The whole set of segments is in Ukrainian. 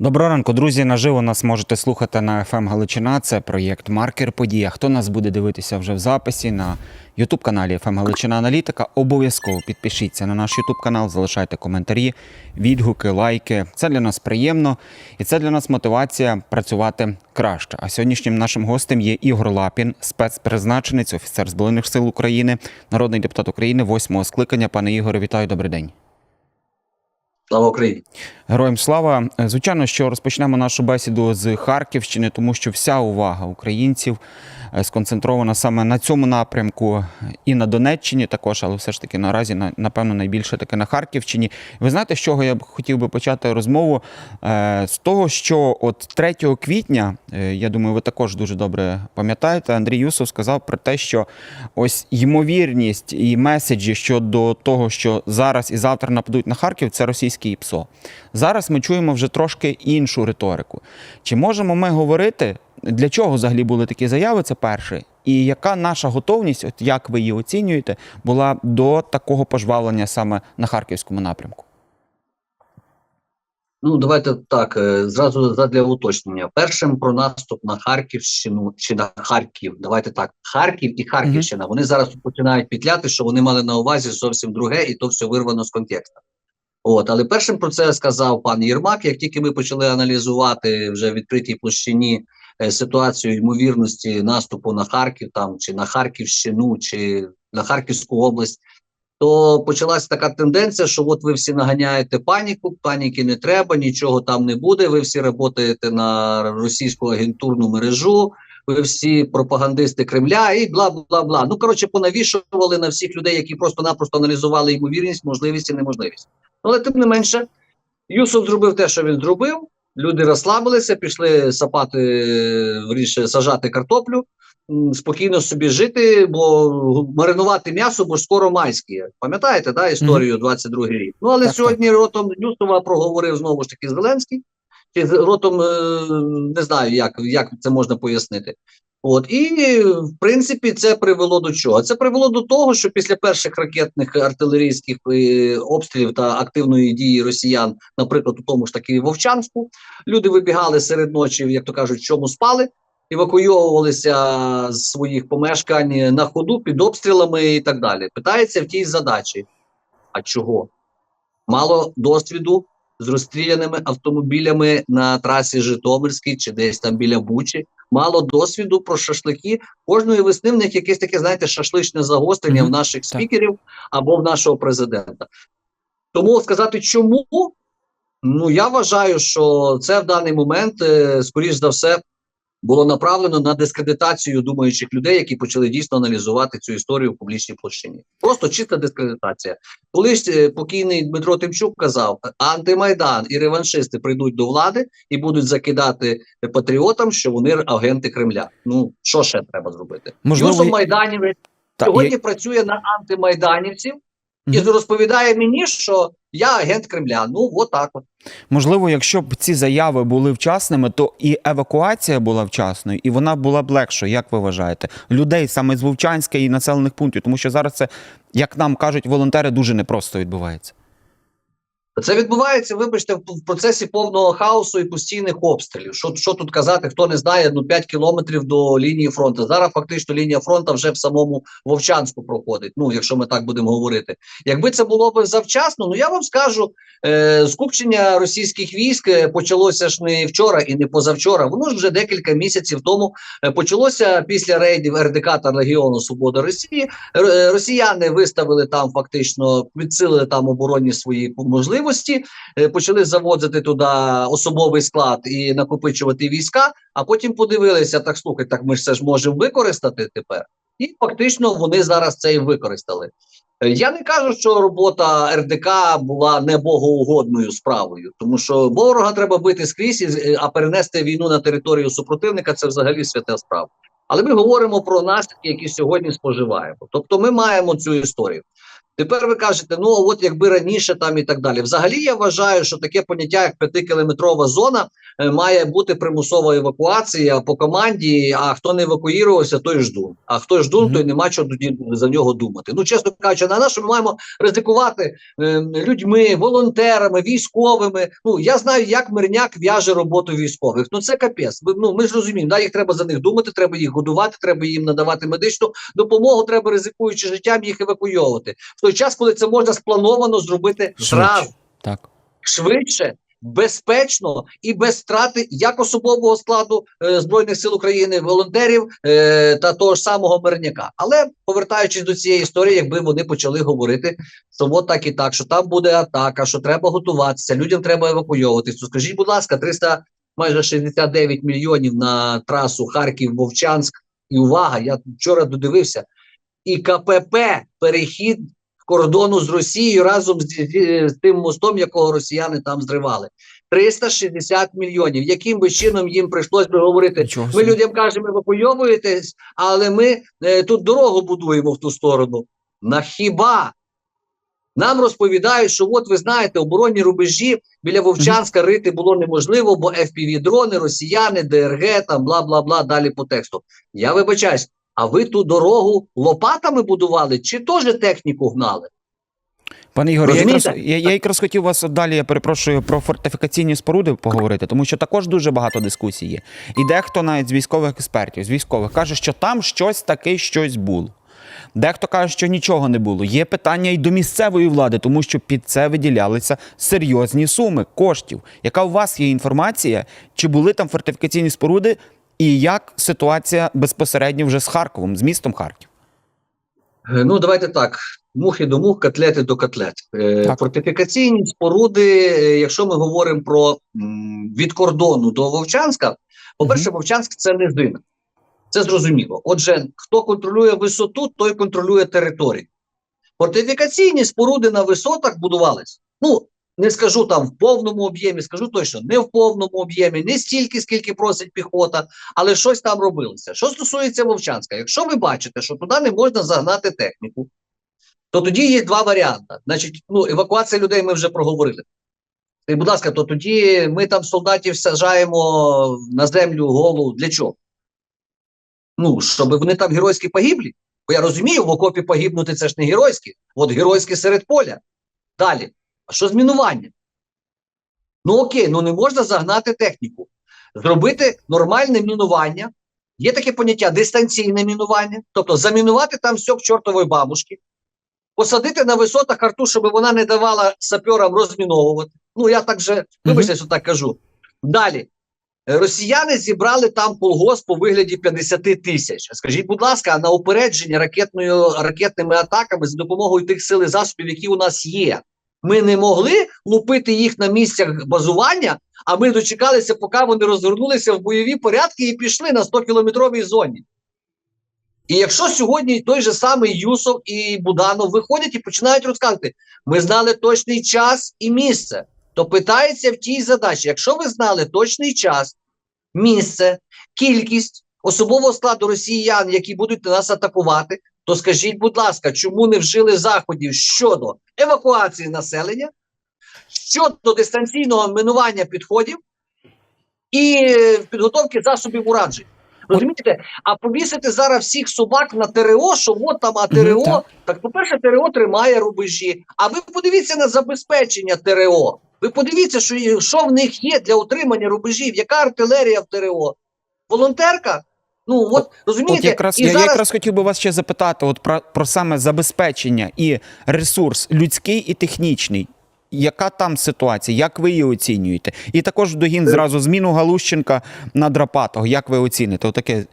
Доброго ранку, друзі. Наживо нас можете слухати на FM Галичина. Це проєкт Маркер Подія. Хто нас буде дивитися вже в записі на youtube каналі FM Галичина Аналітика? Обов'язково підпишіться на наш youtube канал, залишайте коментарі, відгуки, лайки. Це для нас приємно і це для нас мотивація працювати краще. А сьогоднішнім нашим гостем є Ігор Лапін, спецпризначенець, офіцер Збройних сил України, народний депутат України, восьмого скликання. Пане Ігоре, вітаю, добрий день. Слава Україні! Героям слава. Звичайно, що розпочнемо нашу бесіду з Харківщини, тому що вся увага українців сконцентрована саме на цьому напрямку і на Донеччині також, але все ж таки наразі напевно найбільше таки на Харківщині. Ви знаєте, з чого я б хотів би почати розмову? Е, З того, що от 3 квітня, е, я думаю, ви також дуже добре пам'ятаєте, Андрій Юсов сказав про те, що ось ймовірність і меседжі щодо того, що зараз і завтра нападуть на Харків, це російське ІПСО. Зараз ми чуємо вже трошки іншу риторику. Чи можемо ми говорити, для чого взагалі були такі заяви? Це перше. І яка наша готовність, от як ви її оцінюєте, була до такого пожвавлення саме на харківському напрямку? Ну давайте так е, зразу задля уточнення. Першим про наступ на Харківщину чи на Харків. Давайте так, Харків і Харківщина. Вони зараз починають петляти, що вони мали на увазі зовсім друге, і то все вирвано з контексту. От, але першим про це сказав пан Єрмак. Як тільки ми почали аналізувати вже в відкритій площині ситуацію ймовірності наступу на Харків, там чи на Харківщину, чи на Харківську область. то почалася така тенденція, що от ви всі наганяєте паніку, паніки не треба, нічого там не буде. Ви всі працюєте на російську агентурну мережу, ви всі пропагандисти Кремля і бла бла бла. Ну коротше, понавішували на всіх людей, які просто-напросто аналізували ймовірність, можливість і неможливість. Але тим не менше, Юсов зробив те, що він зробив. Люди розслабилися, пішли сапати, вірніше, сажати картоплю спокійно собі жити, бо маринувати м'ясо, бо ж скоро майські. Пам'ятаєте, да, історію 22 рік? Ну але Так, сьогодні ротом Нюсова проговорив знову ж таки Зеленський. Чи з ротом е, не знаю, як, як це можна пояснити. От і в принципі це привело до чого? Це привело до того, що після перших ракетних артилерійських е, обстрілів та активної дії росіян, наприклад, у тому ж таки Вовчанську, люди вибігали серед ночі, як то кажуть, чому спали, евакуйовувалися з своїх помешкань на ходу під обстрілами і так далі. Питається в тій задачі: а чого? Мало досвіду з розстріляними автомобілями на трасі Житомирській чи десь там біля Бучі. Мало досвіду про шашлики. Кожної весни в них якесь таке, знаєте, шашличне загострення Мгм. в наших спікерів або в нашого президента. Тому сказати, чому Ну я вважаю, що це в даний момент, е, скоріш за все, було направлено на дискредитацію думаючих людей, які почали дійсно аналізувати цю історію в публічній площині. Просто чиста дискредитація. Колись е, покійний Дмитро Тимчук казав: антимайдан і реваншисти прийдуть до влади і будуть закидати патріотам, що вони агенти Кремля. Ну що ще треба зробити? Можливо, Юсов Майданівець сьогодні і- працює на антимайданівців і розповідає мені, що я агент Кремля. Ну отак от. Можливо, якщо б ці заяви були вчасними, то і евакуація була вчасною, і вона була б легшою, як ви вважаєте, людей саме з Вовчанська і населених пунктів, тому що зараз це, як нам кажуть волонтери, дуже непросто відбувається. Це відбувається, вибачте, в процесі повного хаосу і постійних обстрілів. Що, що тут казати, хто не знає, ну 5 кілометрів до лінії фронту. Зараз фактично лінія фронту вже в самому Вовчанську проходить. Ну, якщо ми так будемо говорити. Якби це було б завчасно, ну я вам скажу, е, скупчення російських військ е, почалося ж не вчора і не позавчора. Воно ж вже декілька місяців тому е, почалося після рейдів РДК та Легіону Свобода Росії. Е, Росіяни виставили там фактично, підсилили там оборонні свої можливості, е, почали заводити туди особовий склад і накопичувати війська. А потім подивилися: так слухай, так ми ж це ж можемо використати тепер. І фактично вони зараз це і використали. Е, Я не кажу, що робота РДК була небогоугодною справою, тому що ворога треба бити скрізь, е, а перенести війну на територію супротивника це взагалі свята справа. Але ми говоримо про наслідки, які сьогодні споживаємо. Тобто, ми маємо цю історію. Тепер ви кажете, ну от якби раніше там і так далі. Взагалі, я вважаю, що таке поняття, як п'ятикілометрова зона, е, має бути примусова евакуація по команді. А хто не евакуювався, той ждун. А хто ждун, Мгм. той нема чого за нього думати. Ну, чесно кажучи, на нашу ми маємо ризикувати е, людьми, волонтерами, військовими. Ну я знаю, як мирняк в'яже роботу військових. Ну це капець. Ну ми ж розуміємо, да, їх треба за них думати, треба їх годувати, треба їм надавати медичну допомогу. Треба ризикуючи життям їх евакуйовувати той час, коли це можна сплановано зробити зразу Швидше. Так. швидше, безпечно і без втрати як особового складу е, збройних сил України, волонтерів е, та того ж самого мирняка. Але повертаючись до цієї історії, якби вони почали говорити, що от так і так, що там буде атака, що треба готуватися, людям треба евакуйовуватись. То скажіть, будь ласка, 300, майже 69 мільйонів на трасу Харків-Вовчанськ. І увага, я вчора додивився. І КПП перехід кордону з Росією разом з, з, тим мостом, якого росіяни там зривали. 360 мільйонів. Яким би чином їм прийшлось би говорити? Нічого Ми людям кажемо, евакуйовуєтесь, але ми е, тут дорогу будуємо в ту сторону. На хіба? Нам розповідають, що от ви знаєте, оборонні рубежі біля Вовчанська рити було неможливо, бо FPV-дрони, росіяни, ДРГ, там бла бла бла далі по тексту. Я вибачаюсь, а ви ту дорогу лопатами будували чи теж техніку гнали? Пане Ігор, я якраз, я, я якраз хотів вас далі, я перепрошую, про фортифікаційні споруди поговорити, тому що також дуже багато дискусій є. І дехто навіть з військових експертів, з військових каже, що там щось таке, щось було. Дехто каже, що нічого не було. Є питання і до місцевої влади, тому що під це виділялися серйозні суми коштів. Яка у вас є інформація, чи були там фортифікаційні споруди, і як ситуація безпосередньо вже з Харковом, з містом Харків? Е, Ну, давайте так. Мухи до мух, котлети до котлет. Е, Так. Фортифікаційні споруди, е, якщо ми говоримо про від кордону до Вовчанська, по-перше, Вовчанськ це низина. Це зрозуміло. Отже, хто контролює висоту, той контролює територію. Фортифікаційні споруди на висотах будувались. Ну, не скажу там в повному об'ємі, скажу точно, не в повному об'ємі, не стільки, скільки просить піхота, але щось там робилося. Що стосується Вовчанська, якщо ви бачите, що туди не можна загнати техніку, то тоді є два варіанти. Значить, ну, евакуація людей ми вже проговорили. І, будь ласка, то тоді ми там солдатів саджаємо на землю голу для чого? Ну, щоб вони там геройські погиблі. Бо я розумію, в окопі погибнути це ж не геройські, от геройські серед поля. Далі. А що з мінуванням? Ну окей, ну не можна загнати техніку. Зробити нормальне мінування. Є таке поняття дистанційне мінування, тобто замінувати там все к чортової бабушки, посадити на висотах арту, щоб вона не давала саперам розміновувати. Ну, я так же, вибачте, що так кажу. Далі. Росіяни зібрали там полгосп у вигляді 50 тисяч. Скажіть, будь ласка, на упередження ракетною ракетними атаками за допомогою тих сил і засобів, які у нас є, ми не могли лупити їх на місцях базування, а ми дочекалися, поки вони розгорнулися в бойові порядки і пішли на 100-кілометровій зоні. І якщо сьогодні той же самий Юсов і Буданов виходять і починають розказувати, ми знали точний час і місце, то питається в тій задачі: якщо ви знали точний час, місце, кількість особового складу росіян, які будуть нас атакувати, то скажіть, будь ласка, чому не вжили заходів щодо евакуації населення, щодо дистанційного минування підходів і підготовки засобів ураження? Розумієте, а повісити зараз всіх собак на ТРО, що от там а ТРО, так. так по-перше, ТРО тримає рубежі. А ви подивіться на забезпечення ТРО. Ви подивіться, що, що в них є для утримання рубежів, яка артилерія в ТРО. Волонтерка? Ну от розумієте, От якраз і я, зараз я якраз хотів би вас ще запитати от про, про саме забезпечення і ресурс людський і технічний. Яка там ситуація? Як ви її оцінюєте? І також догін зразу зміну Галущенка на Драпатого. Як ви оціните? Отаке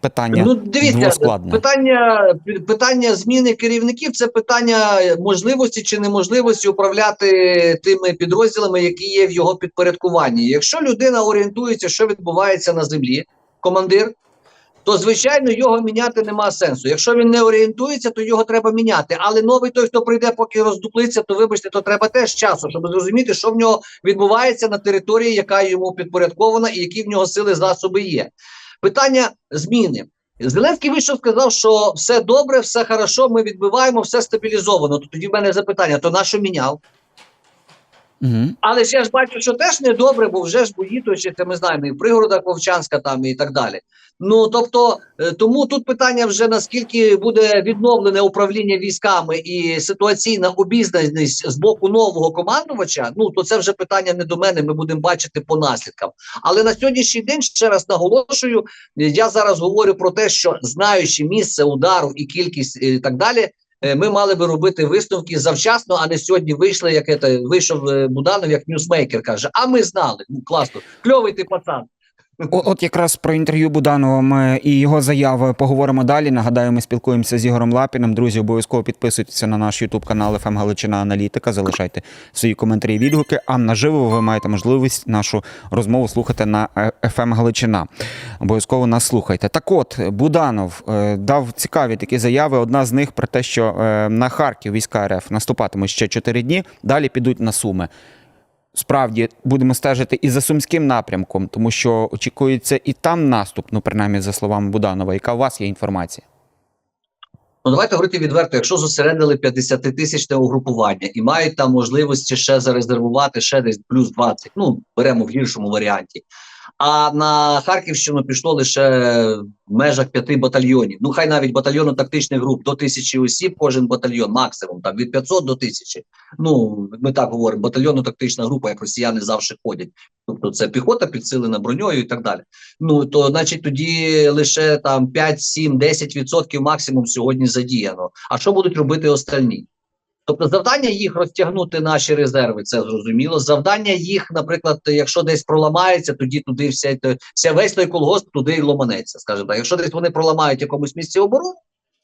питання Ну, дивіться, питання, питання зміни керівників це питання можливості чи неможливості управляти тими підрозділами, які є в його підпорядкуванні. Якщо людина орієнтується, що відбувається на землі, командир, то звичайно його міняти нема сенсу. Якщо він не орієнтується, то його треба міняти. Але новий той, хто прийде, поки роздуплиться, то вибачте, то треба теж часу, щоб зрозуміти, що в нього відбувається на території, яка йому підпорядкована, і які в нього сили засоби є. Питання зміни. Зеленський вийшов сказав, що все добре, все хорошо, ми відбиваємо, все стабілізовано. То тоді в мене запитання: то на що міняв? Але ж я ж бачу, що теж недобре, бо вже ж бої точаться, ми знаємо, і в пригородах Вовчанська там і так далі. Ну тобто, е, тому тут питання вже наскільки буде відновлене управління військами і ситуаційна обізнаність з боку нового командувача. Ну то це вже питання не до мене. Ми будемо бачити по наслідкам. Але на сьогоднішній день ще раз наголошую, я зараз говорю про те, що знаючи місце удару і кількість е, і так далі. Е, Ми мали би робити висновки завчасно, а не сьогодні вийшли, як це вийшов е, Буданов, як ньюсмейкер каже. А ми знали. Ну класно, кльовий ти пацан. От якраз про інтерв'ю Буданова ми і його заяви поговоримо далі. Нагадаю, ми спілкуємося з Ігорем Лапіним. Друзі, обов'язково підписуйтеся на наш Ютуб канал ФМ Галичина Аналітика. Залишайте свої коментарі і відгуки. А наживо ви маєте можливість нашу розмову слухати на ФМ Галичина. Обов'язково нас слухайте. Так от Буданов е, дав цікаві такі заяви. Одна з них про те, що е, на Харків війська РФ наступатимуть ще 4 дні. Далі підуть на Суми. Справді будемо стежити і за сумським напрямком, тому що очікується і там наступ, ну принаймні за словами Буданова. Яка у вас є інформація? Ну давайте говорити відверто. Якщо зосередили 50-тисячне угрупування і мають там можливості ще зарезервувати ще десь плюс 20, ну беремо в гіршому варіанті. А на Харківщину пішло лише в межах п'яти батальйонів. Ну хай навіть батальйону тактичних груп до тисячі осіб, кожен батальйон, максимум там від 500 до 1000. Ну ми так говоримо, батальйонно тактична група, як росіяни завжди ходять. Тобто це піхота підсилена броньою і так далі. Ну то значить тоді лише там 5, 7, 10 відсотків максимум сьогодні задіяно. А що будуть робити остальні? Тобто завдання їх розтягнути наші резерви, це зрозуміло. Завдання їх, наприклад, якщо десь проламається, тоді туди вся, вся весь той колгосп туди і ломанеться. Скажімо так, якщо десь вони проламають якомусь місці оборони,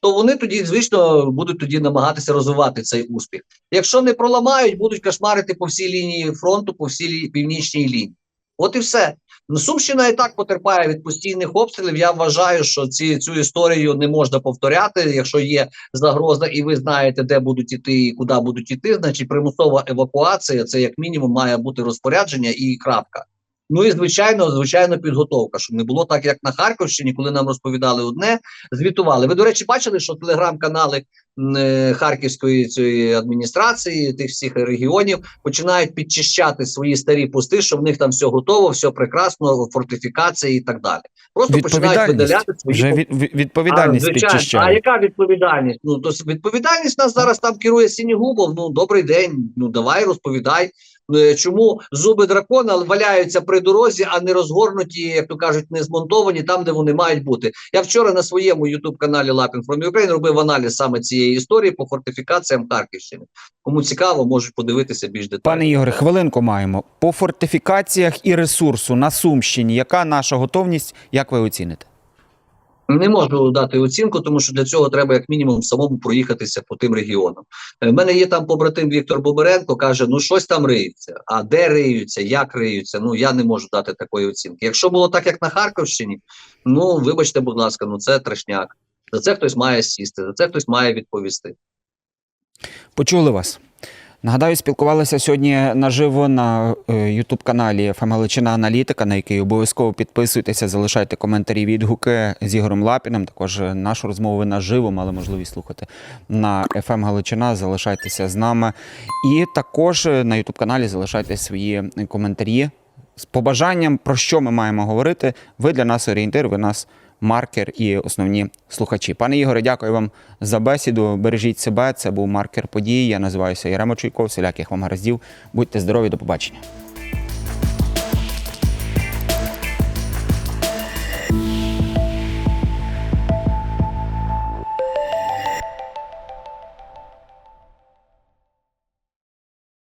то вони тоді, звично, будуть тоді намагатися розвивати цей успіх. Якщо не проламають, будуть кошмарити по всій лінії фронту, по всій північній лінії. От і все. Ну, Сумщина і так потерпає від постійних обстрілів. Я вважаю, що ці, цю історію не можна повторяти. Якщо є загроза, і ви знаєте, де будуть іти і куди будуть іти, значить примусова евакуація це як мінімум має бути розпорядження і крапка. Ну і звичайно, звичайно, підготовка, щоб не було так, як на Харківщині, коли нам розповідали одне, звітували. Ви, до речі, бачили, що телеграм-канали е, Харківської цієї адміністрації, тих всіх регіонів починають підчищати свої старі пости, що в них там все готово, все прекрасно, фортифікації і так далі. Просто починають видаляти свої Вже від, від- відповідальність а, звичайно. А яка відповідальність? Ну то відповідальність нас зараз там керує Сінігубов. Ну добрий день. Ну давай розповідай. Е, Чому зуби дракона валяються при дорозі, а не розгорнуті, як то кажуть, не змонтовані там, де вони мають бути. Я вчора на своєму youtube каналі Лапін from Ukraine робив аналіз саме цієї історії по фортифікаціям Харківщини. Кому цікаво, можуть подивитися більш детально. Пане Ігоре, хвилинку маємо. По фортифікаціях і ресурсу на Сумщині, яка наша готовність, як ви оціните? Не можу дати оцінку, тому що для цього треба як мінімум самому проїхатися по тим регіонам. У мене є там побратим Віктор Боберенко, каже: ну щось там риються. А де риються, як риються? Ну я не можу дати такої оцінки. Якщо було так, як на Харківщині, ну вибачте, будь ласка, ну це трешняк. За це хтось має сісти, за це хтось має відповісти. Почули вас. Нагадаю, спілкувалися сьогодні наживо на Ютуб каналі Фемеличина Аналітика, на який обов'язково підписуйтеся, залишайте коментарі, відгуки з Ігорем Лапіним. Також е, нашу розмову ви наживо мали можливість слухати на FM Галичина. Залишайтеся з нами. І також е, на Ютуб каналі залишайте свої коментарі з побажанням, про що ми маємо говорити. Ви для нас орієнтир, ви нас маркер і основні слухачі. Пане Ігоре, дякую вам за бесіду. Бережіть себе. Це був маркер події. Я називаюся Яремо Чуйков. Всіляких вам гараздів. Будьте здорові, до побачення.